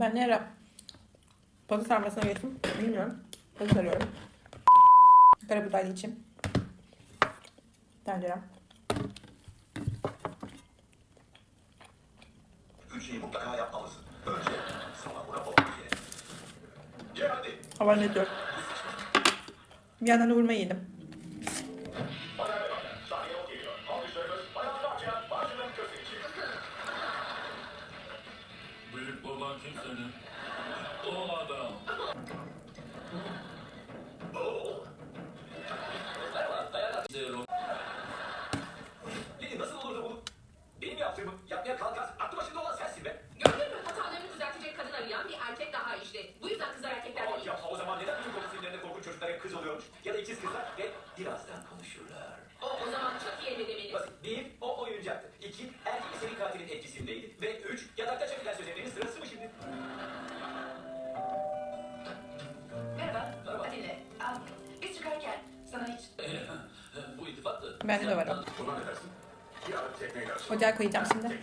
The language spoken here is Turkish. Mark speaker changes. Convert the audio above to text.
Speaker 1: Ben ne ara pazı sarmasına geçtim bilmiyorum. Pazı sarıyorum. Karabuğdaylı için. Tencerem.
Speaker 2: Üç şeyi mutlaka yapmalısın. Önce sana bu rapor diye. Ye hadi.
Speaker 1: Hava ne diyor? Bir yandan da vurma yedim.
Speaker 3: Baban kim senin? O adam.
Speaker 2: Lili nasıl olurdu bu? Benim yaptığımı yapmaya kalkarsın. Aklı başında olan sensin be.
Speaker 4: Gördün mü? Hatalarını düzeltecek kadın arayan bir erkek daha işte. Bu yüzden kızlar erkeklerden
Speaker 2: Aa,
Speaker 4: iyi.
Speaker 2: ya o zaman neden bütün konu filmlerinde korkunç çocuklara kız oluyormuş? Ya da ikiz kızlar ve birazdan konuşurlar.
Speaker 4: O, o zaman çok iyi elde demeli.
Speaker 2: Basit. Bir, o oyuncaktı. İki, erkek seri katilin etkisindeydi. Ve üç, yatakta çekilen
Speaker 3: Bu iltifat da.
Speaker 1: Bende de var o. Ocağa koyacağım şimdi.